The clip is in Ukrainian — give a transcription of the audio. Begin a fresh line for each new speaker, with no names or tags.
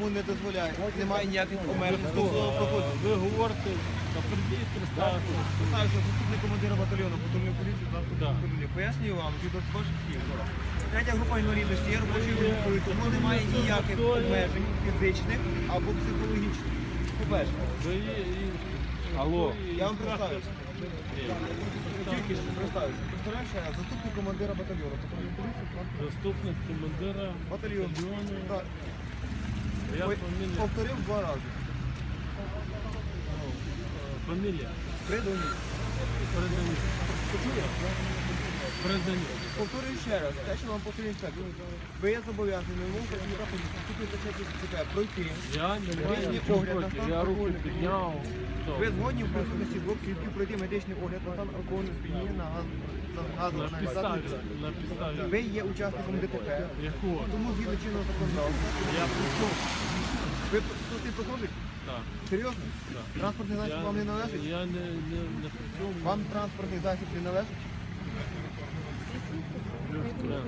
кому не дозволяє. Немає ніяких обмежень.
Ви говорите, та прийдіть представитися.
Ставився заступник командира батальйону патрульної поліції
Да.
Заходу Пояснюю вам, що до ваших слів. Третя група інвалідності є робочою групою, тому немає ніяких обмежень фізичних або психологічних. По-перше,
Ви є інші. Алло.
я вам представився. Тільки що ще раз, заступник командира батальйону патрульної поліції.
Заступник командира
Батальйон.
батальйону.
Так.
Я фамілія.
Повторив два рази.
Фамілія.
Придонів.
Передані.
Почули?
Передані.
Повторюю ще раз, те, що вам повторює інспектор. Ви є зобов'язані на вимогу працівника поліції, почати ЦП, пройти.
Я не маю
Медичний огляд на стан
Я руки
алкогольного
підняв.
Ви
Все.
згодні в присутності двох свідків пройти медичний огляд на стан алкогольного сп'яніння на газ за
підставі. На підставі.
Ви є учасником ДТП,
Якого?
тому згідно чинного законодавства.
Я прийшов.
Ви тут і проходить?
Так.
Серйозно?
Так.
Транспортний засіб вам не належить?
я не, не, не.
Вам транспортний засіб не належить?
Тренд.